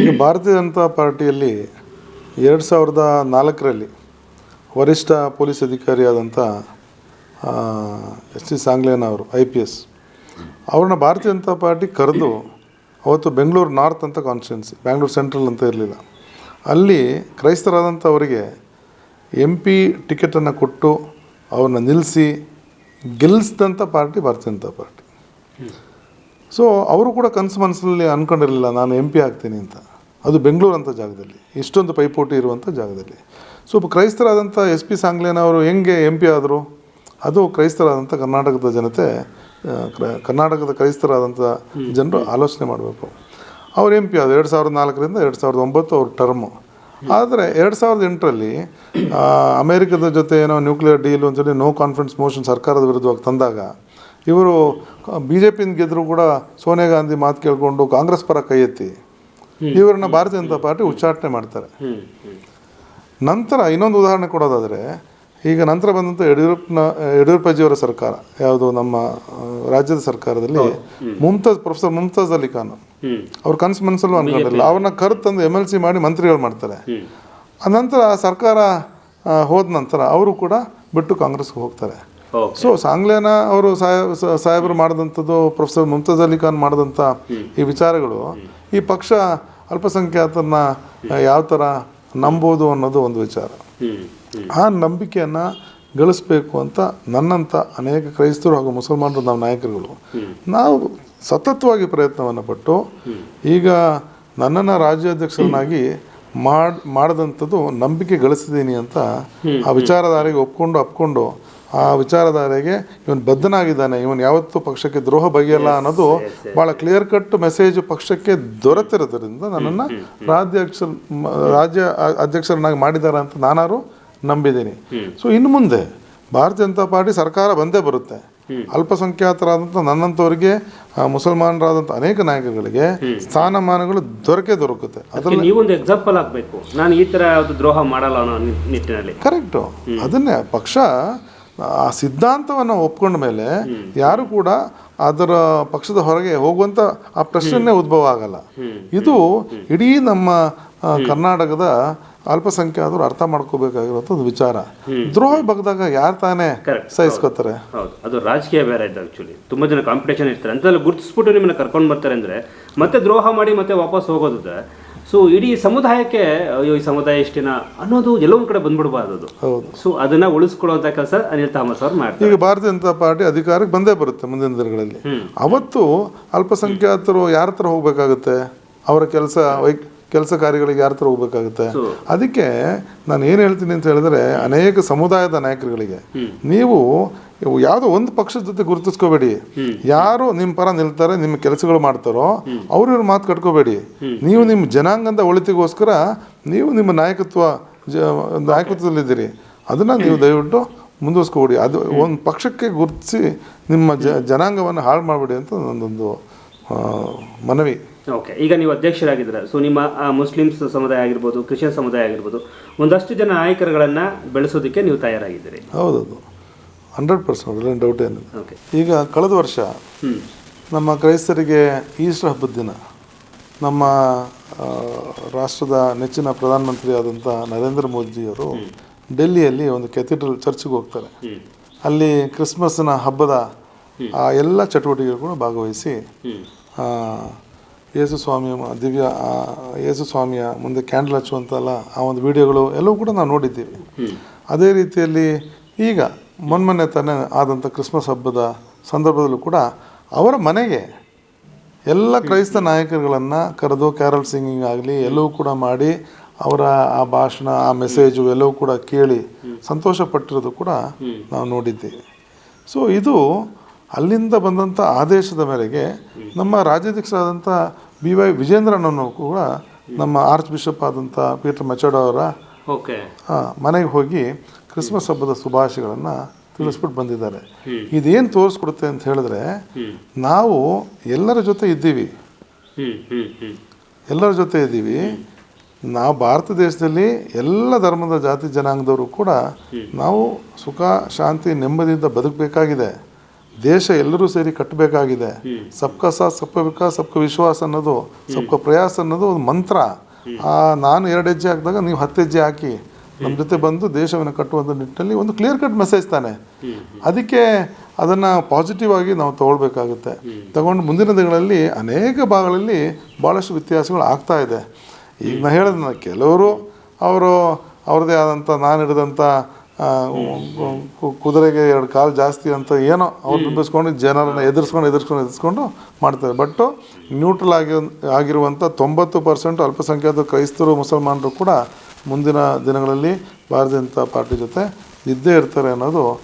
ಈಗ ಭಾರತೀಯ ಜನತಾ ಪಾರ್ಟಿಯಲ್ಲಿ ಎರಡು ಸಾವಿರದ ನಾಲ್ಕರಲ್ಲಿ ವರಿಷ್ಠ ಪೊಲೀಸ್ ಅಧಿಕಾರಿಯಾದಂಥ ಎಸ್ ಟಿ ಸಾಂಗ್ಲೇನ ಅವರು, ಐ ಪಿ ಎಸ್, ಅವ್ರನ್ನ ಭಾರತೀಯ ಜನತಾ ಪಾರ್ಟಿ ಕರೆದು ಅವತ್ತು ಬೆಂಗಳೂರು ನಾರ್ತ್ ಅಂತ ಕಾನ್ಸ್ಟಿಟ್ಯೂನ್ಸಿ ಬ್ಯಾಂಗ್ಳೂರು ಸೆಂಟ್ರಲ್ ಅಂತ ಇರಲಿಲ್ಲ. ಅಲ್ಲಿ ಕ್ರೈಸ್ತರಾದಂಥ ಅವರಿಗೆ ಎಂ ಪಿ ಟಿಕೆಟನ್ನು ಕೊಟ್ಟು ಅವ್ರನ್ನ ನಿಲ್ಲಿಸಿ ಗೆಲ್ಲಿಸಿದಂಥ ಪಾರ್ಟಿ ಭಾರತೀಯ ಜನತಾ ಪಾರ್ಟಿ. ಸೊ ಅವರು ಕೂಡ ಕನಸು ಮನಸ್ಸಲ್ಲಿ ಅಂದ್ಕೊಂಡಿರಲಿಲ್ಲ ನಾನು ಎಂ ಪಿ ಆಗ್ತೀನಿ ಅಂತ. ಅದು ಬೆಂಗಳೂರು ಅಂತ ಜಾಗದಲ್ಲಿ, ಇಷ್ಟೊಂದು ಪೈಪೋಟಿ ಇರುವಂಥ ಜಾಗದಲ್ಲಿ. ಸೊ ಕ್ರೈಸ್ತರಾದಂಥ ಎಸ್ ಪಿ ಸಾಂಗ್ಲೇನವರು ಹೆಂಗೆ ಎಂ ಪಿ ಆದರು? ಅದು ಕ್ರೈಸ್ತರಾದಂಥ ಕರ್ನಾಟಕದ ಜನತೆ ಕರ್ನಾಟಕದ ಕ್ರೈಸ್ತರಾದಂಥ ಜನರು ಆಲೋಚನೆ ಮಾಡಬೇಕು. ಅವ್ರು ಎಂ ಪಿ ಆದರು, ಎರಡು ಸಾವಿರದ ನಾಲ್ಕರಿಂದ ಎರಡು ಸಾವಿರದ ಒಂಬತ್ತು ಅವ್ರ ಟರ್ಮು ಆದರೆ ಎರಡು ಸಾವಿರದ ಎಂಟರಲ್ಲಿ ಅಮೇರಿಕದ ಜೊತೆ ಏನೋ ನ್ಯೂಕ್ಲಿಯರ್ ಡೀಲ್ ಅಂತೇಳಿ ನೋ ಕಾನ್ಫಿಡೆನ್ಸ್ ಮೋಷನ್ ಸರ್ಕಾರದ ವಿರುದ್ಧವಾಗಿ ತಂದಾಗ ಇವರು ಬಿ ಜೆ ಪಿಯಿಂದ ಗೆದ್ದರೂ ಕೂಡ ಸೋನಿಯಾ ಗಾಂಧಿ ಮಾತು ಕೇಳಿಕೊಂಡು ಕಾಂಗ್ರೆಸ್ ಪರ ಕೈ ಎತ್ತಿ. ಇವರನ್ನ ಭಾರತೀಯ ಜನತಾ ಪಾರ್ಟಿ ಉಚ್ಚಾಟನೆ ಮಾಡ್ತಾರೆ. ನಂತರ ಇನ್ನೊಂದು ಉದಾಹರಣೆ ಕೊಡೋದಾದರೆ ಈಗ ನಂತರ ಬಂದಂಥ ಯಡಿಯೂರಪ್ಪನ ಯಡಿಯೂರಪ್ಪಜಿಯವರ ಸರ್ಕಾರ ಯಾವುದು ನಮ್ಮ ರಾಜ್ಯದ ಸರ್ಕಾರದಲ್ಲಿ ಮುಮ್ತಾಜ್ ಪ್ರೊಫೆಸರ್ ಮುಮ್ತಾಜ್ ಅಲಿ ಖಾನ್ ಅವ್ರ ಕನಸು ಮನಸ್ಸಲ್ಲೂ ಅನ್ಕೊಂಡಿಲ್ಲ. ಅವ್ರನ್ನ ಕರೆದು ತಂದು ಎಂ ಎಲ್ ಸಿ ಮಾಡಿ ಮಂತ್ರಿಗಳು ಮಾಡ್ತಾರೆ. ಆ ನಂತರ ಆ ಸರ್ಕಾರ ಹೋದ ನಂತರ ಅವರು ಕೂಡ ಬಿಟ್ಟು ಕಾಂಗ್ರೆಸ್ಗೆ ಹೋಗ್ತಾರೆ. ಸೊ ಸಾಂಗ್ಲೇನ ಅವರು ಸಾಹೇಬರು ಮಾಡಿದಂಥದ್ದು ಪ್ರೊಫೆಸರ್ ಮುಮ್ತಾಜ್ ಅಲಿ ಖಾನ್ ಮಾಡಿದಂಥ ಈ ವಿಚಾರಗಳು ಈ ಪಕ್ಷ ಅಲ್ಪಸಂಖ್ಯಾತರನ್ನ ಯಾವ ಥರ ನಂಬೋದು ಅನ್ನೋದು ಒಂದು ವಿಚಾರ. ಆ ನಂಬಿಕೆಯನ್ನು ಗಳಿಸ್ಬೇಕು ಅಂತ ನನ್ನಂಥ ಅನೇಕ ಕ್ರೈಸ್ತರು ಹಾಗೂ ಮುಸಲ್ಮಾನರು ನಾವು ನಾಯಕರುಗಳು. ನಾವು ಸತತವಾಗಿ ಪ್ರಯತ್ನವನ್ನು ಪಟ್ಟು ಈಗ ನನ್ನನ್ನು ರಾಜ್ಯಾಧ್ಯಕ್ಷರನ್ನಾಗಿ ಮಾಡ್ ಮಾಡಿದಂಥದ್ದು ನಂಬಿಕೆ ಗಳಿಸಿದ್ದೀನಿ ಅಂತ ಆ ವಿಚಾರಧಾರೆಗೆ ಒಪ್ಕೊಂಡು ಅಪ್ಕೊಂಡು ಆ ವಿಚಾರಧಾರೆಗೆ ಇವನು ಬದ್ಧನಾಗಿದ್ದಾನೆ. ಇವನು ಯಾವತ್ತೂ ಪಕ್ಷಕ್ಕೆ ದ್ರೋಹ ಬಗೆಯಲ್ಲ ಅನ್ನೋದು ಭಾಳ ಕ್ಲಿಯರ್ ಕಟ್ ಮೆಸೇಜ್ ಪಕ್ಷಕ್ಕೆ ದೊರೆತಿರೋದ್ರಿಂದ ನನ್ನನ್ನು ರಾಜ್ಯಾಧ್ಯಕ್ಷ ರಾಜ್ಯ ಅಧ್ಯಕ್ಷರನ್ನಾಗಿ ಮಾಡಿದ್ದಾರೆ ಅಂತ ನಾನಾರು ನಂಬಿದ್ದೀನಿ. ಸೊ ಇನ್ನು ಮುಂದೆ ಭಾರತೀಯ ಜನತಾ ಪಾರ್ಟಿ ಸರ್ಕಾರ ಬಂದೇ ಬರುತ್ತೆ. ಅಲ್ಪಸಂಖ್ಯಾತರಾದಂಥ ನನ್ನಂಥವರಿಗೆ ಮುಸಲ್ಮಾನರಾದಂಥ ಅನೇಕ ನಾಯಕರುಗಳಿಗೆ ಸ್ಥಾನಮಾನಗಳು ದೊರಕೆ ದೊರಕುತ್ತೆ. ನೀವೊಂದು ಎಕ್ಸಾಂಪಲ್ ಆಗಬೇಕು ನಾನು ಈ ಥರ ಯಾವುದು ದ್ರೋಹ ಮಾಡಲ್ಲ ಅನ್ನೋ ನಿಟ್ಟಿನಲ್ಲಿ. ಕರೆಕ್ಟು ಅದನ್ನೇ ಪಕ್ಷ ಆ ಸಿದ್ಧಾಂತವನ್ನು ಒಪ್ಕೊಂಡ ಮೇಲೆ ಯಾರು ಕೂಡ ಅದರ ಪಕ್ಷದ ಹೊರಗೆ ಹೋಗುವಂಥ ಆ ಪ್ರಶ್ನೆ ಉದ್ಭವ ಆಗಲ್ಲ. ಇದು ಇಡೀ ನಮ್ಮ ಕರ್ನಾಟಕದ ಅಲ್ಪಸಂಖ್ಯಾತರು ಅರ್ಥ ಮಾಡ್ಕೋಬೇಕಾಗಿರುವಂಥ ಒಂದು ವಿಚಾರ. ದ್ರೋಹ ಬಗ್ದಾಗ ಯಾರು ತಾನೇ. ಸಹಿಸ್ಕೋತಾರೆ? ಹೌದು. ಅದು ರಾಜಕೀಯ ಬೇರೆ ಇದೆ ಆ್ಯಕ್ಚುಲಿ ತುಂಬ ಜನ ಕಾಂಪಿಟೇಷನ್ ಇರ್ತಾರೆ. ಅಂತ ಗುರುತಿಸ್ಬಿಟ್ಟು ನಿಮ್ಮನ್ನ ಕರ್ಕೊಂಡು ಬರ್ತಾರೆ ಅಂದರೆ ಮತ್ತೆ ದ್ರೋಹ ಮಾಡಿ ಮತ್ತೆ ವಾಪಸ್ ಹೋಗೋದಿದೆ. ಸೊ ಇಡೀ ಸಮುದಾಯಕ್ಕೆ ಅಯ್ಯೋ ಈ ಸಮುದಾಯ ಇಷ್ಟಿನ ಅನ್ನೋದು ಎಲ್ಲೊಂದು ಕಡೆ ಬಂದ್ಬಿಡಬಾರ್ದು. ಅದು ಹೌದು. ಸೊ ಅದನ್ನ ಉಳಿಸ್ಕೊಳ್ಳುವಂತ ಕೆಲಸ ಅನಿಲ್ ತಾಮಸ್ ಅವ್ರು ಮಾಡ್ತಾರೆ. ಈಗ ಭಾರತೀಯ ಜನತಾ ಪಾರ್ಟಿ ಅಧಿಕಾರಕ್ಕೆ ಬಂದೇ ಬರುತ್ತೆ ಮುಂದಿನ ದಿನಗಳಲ್ಲಿ. ಅವತ್ತು ಅಲ್ಪಸಂಖ್ಯಾತರು ಯಾರ ಹತ್ರ ಹೋಗ್ಬೇಕಾಗುತ್ತೆ? ಅವರ ಕೆಲಸ ವೈ ಕೆಲಸ ಕಾರ್ಯಗಳಿಗೆ ಯಾರ ಹತ್ರ ಹೋಗ್ಬೇಕಾಗುತ್ತೆ? ಅದಕ್ಕೆ ನಾನು ಏನು ಹೇಳ್ತೀನಿ ಅಂತ ಹೇಳಿದ್ರೆ ಅನೇಕ ಸಮುದಾಯದ ನಾಯಕರುಗಳಿಗೆ ನೀವು ಇವು ಯಾವುದೋ ಒಂದು ಪಕ್ಷದ ಜೊತೆ ಗುರುತಿಸ್ಕೋಬೇಡಿ. ಯಾರು ನಿಮ್ಮ ಪರ ನಿಲ್ತಾರೆ ನಿಮ್ಮ ಕೆಲಸಗಳು ಮಾಡ್ತಾರೋ ಅವ್ರ ಇವ್ರ ಮಾತು ಕಟ್ಕೋಬೇಡಿ. ನೀವು ನಿಮ್ಮ ಜನಾಂಗದ ಒಳಿತಿಗೋಸ್ಕರ ನೀವು ನಿಮ್ಮ ನಾಯಕತ್ವ ಜ ನಾಯಕತ್ವದಲ್ಲಿದ್ದೀರಿ. ಅದನ್ನು ನೀವು ದಯವಿಟ್ಟು ಮುಂದುವರ್ಸ್ಕೊಬಿಡಿ. ಅದು ಒಂದು ಪಕ್ಷಕ್ಕೆ ಗುರುತಿಸಿ ನಿಮ್ಮ ಜ ಜನಾಂಗವನ್ನು ಹಾಳು ಮಾಡಬೇಡಿ ಅಂತ ನನ್ನೊಂದು ಮನವಿ. ಓಕೆ ಈಗ ನೀವು ಅಧ್ಯಕ್ಷರಾಗಿದ್ದೀರ. ಸೊ ನಿಮ್ಮ ಮುಸ್ಲಿಮ್ಸ್ ಸಮುದಾಯ ಆಗಿರ್ಬೋದು ಕ್ರಿಶ್ಚಿಯನ್ ಸಮುದಾಯ ಆಗಿರ್ಬೋದು ಒಂದಷ್ಟು ಜನ ನಾಯಕರುಗಳನ್ನು ಬೆಳೆಸೋದಕ್ಕೆ ನೀವು ತಯಾರಾಗಿದ್ದೀರಿ. ಹೌದದು. ಹಂಡ್ರೆಡ್ ಪರ್ಸೆಂಟ್ ಅದರಲ್ಲಿ ಡೌಟ್ ಏನಿಲ್ಲ. ಈಗ ಕಳೆದ ವರ್ಷ ನಮ್ಮ ಕ್ರೈಸ್ತರಿಗೆ ಈಸ್ಟರ್ ಹಬ್ಬದ ದಿನ ನಮ್ಮ ರಾಷ್ಟ್ರದ ನೆಚ್ಚಿನ ಪ್ರಧಾನಮಂತ್ರಿ ಆದಂಥ ನರೇಂದ್ರ ಮೋದಿಯವರು ಡೆಲ್ಲಿಯಲ್ಲಿ ಒಂದು ಕೆಥಿಡ್ರಲ್ ಚರ್ಚ್ಗೆ ಹೋಗ್ತಾರೆ. ಅಲ್ಲಿ ಕ್ರಿಸ್ಮಸ್ನ ಹಬ್ಬದ ಆ ಎಲ್ಲ ಚಟುವಟಿಕೆಗಳು ಭಾಗವಹಿಸಿ ಆ, ಯೇಸು ಸ್ವಾಮಿಯ ದಿವ್ಯ ಯೇಸು ಸ್ವಾಮಿಯ ಮುಂದೆ ಕ್ಯಾಂಡಲ್ ಹಚ್ಚುವಂತಲ್ಲ ಆ ಒಂದು ವಿಡಿಯೋಗಳು ಎಲ್ಲವೂ ಕೂಡ ನಾವು ನೋಡಿದ್ದೀವಿ. ಅದೇ ರೀತಿಯಲ್ಲಿ ಈಗ ಮೊನ್ಮೊನ್ನೆ ತಾನೇ ಆದಂಥ ಕ್ರಿಸ್ಮಸ್ ಹಬ್ಬದ ಸಂದರ್ಭದಲ್ಲೂ ಕೂಡ ಅವರ ಮನೆಗೆ ಎಲ್ಲ ಕ್ರೈಸ್ತ ನಾಯಕರುಗಳನ್ನು ಕರೆದು ಕ್ಯಾರಲ್ ಸಿಂಗಿಂಗ್ ಆಗಲಿ ಎಲ್ಲವೂ ಕೂಡ ಮಾಡಿ ಅವರ ಆ ಭಾಷಣ ಆ ಮೆಸೇಜು ಎಲ್ಲವೂ ಕೂಡ ಕೇಳಿ ಸಂತೋಷ ಪಟ್ಟಿರೋದು ಕೂಡ ನಾವು ನೋಡಿದ್ದೀವಿ. ಸೊ ಇದು ಅಲ್ಲಿಂದ ಬಂದಂಥ ಆದೇಶದ ಮೇರೆಗೆ ನಮ್ಮ ರಾಜ್ಯಾಧ್ಯಕ್ಷರಾದಂಥ ಬಿ ವೈ ವಿಜೇಂದ್ರನನ್ನು ಕೂಡ ನಮ್ಮ ಆರ್ಚ್ ಬಿಷಪ್ ಆದಂಥ ಪೀಟರ್ ಮೆಚಡೋ ಅವರ ಮನೆಗೆ ಹೋಗಿ ಕ್ರಿಸ್ಮಸ್ ಹಬ್ಬದ ಶುಭಾಶಯಗಳನ್ನು ತಿಳಿಸ್ಬಿಟ್ಟು ಬಂದಿದ್ದಾರೆ. ಇದೇನು ತೋರಿಸ್ಕೊಡುತ್ತೆ ಅಂತ ಹೇಳಿದ್ರೆ ನಾವು ಎಲ್ಲರ ಜೊತೆ ಇದ್ದೀವಿ. ಎಲ್ಲರ ಜೊತೆ ಇದ್ದೀವಿ. ನಾವು ಭಾರತ ದೇಶದಲ್ಲಿ ಎಲ್ಲ ಧರ್ಮದ ಜಾತಿ ಜನಾಂಗದವರು ಕೂಡ ನಾವು ಸುಖ ಶಾಂತಿ ನೆಮ್ಮದಿಯಿಂದ ಬದುಕಬೇಕಾಗಿದೆ. ದೇಶ ಎಲ್ಲರೂ ಸೇರಿ ಕಟ್ಟಬೇಕಾಗಿದೆ. ಸಬ್ಕಾ ಸಾಥ್ ಸಪ್ಕ ವಿಕಾಸ್ ಸಬ್ಕಾ ವಿಶ್ವಾಸ ಅನ್ನೋದು ಸಬ್ಕಾ ಪ್ರಯಾಸ ಅನ್ನೋದು ಒಂದು ಮಂತ್ರ. ಆ ನಾನು ಎರಡು ಹೆಜ್ಜೆ ಹಾಕಿದಾಗ ನೀವು ಹತ್ತು ಹೆಜ್ಜೆ ಹಾಕಿ. ನಮ್ಮ ಜೊತೆ ಬಂದು ದೇಶವನ್ನು ಕಟ್ಟುವಂಥ ನಿಟ್ಟಿನಲ್ಲಿ ಒಂದು ಕ್ಲಿಯರ್ ಕಟ್ ಮೆಸೇಜ್ ತಾನೆ. ಅದಕ್ಕೆ ಅದನ್ನು ಪಾಸಿಟಿವ್ ಆಗಿ ನಾವು ತಗೊಳ್ಬೇಕಾಗುತ್ತೆ. ತಗೊಂಡು ಮುಂದಿನ ದಿನಗಳಲ್ಲಿ ಅನೇಕ ಭಾಗಗಳಲ್ಲಿ ಭಾಳಷ್ಟು ವ್ಯತ್ಯಾಸಗಳು ಆಗ್ತಾ ಇದೆ. ಈಗ ನಾನು ಹೇಳಿದ ಕೆಲವರು ಅವರು ಅವ್ರದ್ದೇ ಆದಂಥ ನಾನು ಹಿಡಿದಂಥ ಕುದುರೆಗೆ ಎರಡು ಕಾಲು ಜಾಸ್ತಿ ಅಂತ ಏನೋ ಅವ್ರು ಬಿಂಬಿಸ್ಕೊಂಡು ಜನರನ್ನು ಎದುರಿಸ್ಕೊಂಡು ಎದುರಿಸ್ಕೊಂಡು ಎದುರಿಸ್ಕೊಂಡು ಮಾಡ್ತಾರೆ. ಬಟ್ಟು ನ್ಯೂಟ್ರಲ್ ಆಗಿ ಆಗಿರುವಂಥ ತೊಂಬತ್ತು ಪರ್ಸೆಂಟ್ ಅಲ್ಪಸಂಖ್ಯಾತ ಕ್ರೈಸ್ತರು ಮುಸಲ್ಮಾನರು ಕೂಡ ಮುಂದಿನ ದಿನಗಳಲ್ಲಿ ಭಾರತೀಯ ಜನತಾ ಪಾರ್ಟಿ ಜೊತೆ ಇದ್ದೇ ಇರ್ತಾರೆ ಅನ್ನೋದು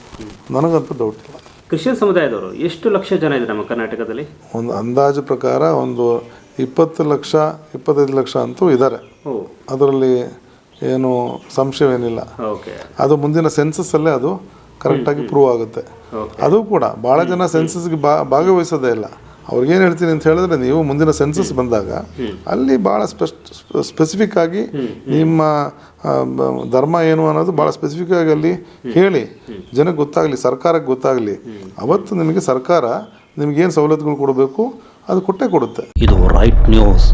ನನಗಂತೂ ಡೌಟ್ ಇಲ್ಲ. ಕ್ರಿಶ್ಚಿಯನ್ ಸಮುದಾಯದವರು ಎಷ್ಟು ಲಕ್ಷ ಜನ ಇದೆ ನಮ್ಮ ಕರ್ನಾಟಕದಲ್ಲಿ? ಒಂದು ಅಂದಾಜು ಪ್ರಕಾರ ಒಂದು ಇಪ್ಪತ್ತು ಲಕ್ಷ ಇಪ್ಪತ್ತೈದು ಲಕ್ಷ ಅಂತೂ ಇದ್ದಾರೆ. ಓ. ಅದರಲ್ಲಿ ಏನು ಸಂಶಯವೇನಿಲ್ಲ. ಓಕೆ. ಅದು ಮುಂದಿನ ಸೆನ್ಸಸ್ಸಲ್ಲೇ ಅದು ಕರೆಕ್ಟಾಗಿ ಪ್ರೂವ್ ಆಗುತ್ತೆ. ಅದು ಕೂಡ ಭಾಳ ಜನ ಸೆನ್ಸಸ್ಗೆ ಭಾಗವಹಿಸೋದೇ ಇಲ್ಲ. ಅವ್ರಿಗೇನು ಹೇಳ್ತೀನಿ ಅಂತ ಹೇಳಿದ್ರೆ ನೀವು ಮುಂದಿನ ಸೆನ್ಸಸ್ ಬಂದಾಗ ಅಲ್ಲಿ ಭಾಳ ಸ್ಪೆಸಿಫಿಕ್ ಆಗಿ ನಿಮ್ಮ ಬ- ಧರ್ಮ ಏನು ಅನ್ನೋದು ಭಾಳ ಸ್ಪೆಸಿಫಿಕ್ ಆಗಿ ಅಲ್ಲಿ ಹೇಳಿ. ಜನಕ್ಕೆ ಗೊತ್ತಾಗಲಿ ಸರ್ಕಾರಕ್ಕೆ ಗೊತ್ತಾಗಲಿ. ಅವತ್ತು ನಿಮಗೆ ಸರ್ಕಾರ ನಿಮಗೇನು ಸವಲತ್ತುಗಳು ಕೊಡಬೇಕು ಅದು ಕೊಟ್ಟೇ ಕೊಡುತ್ತೆ. ಇದು ರೈಟ್ ನ್ಯೂಸ್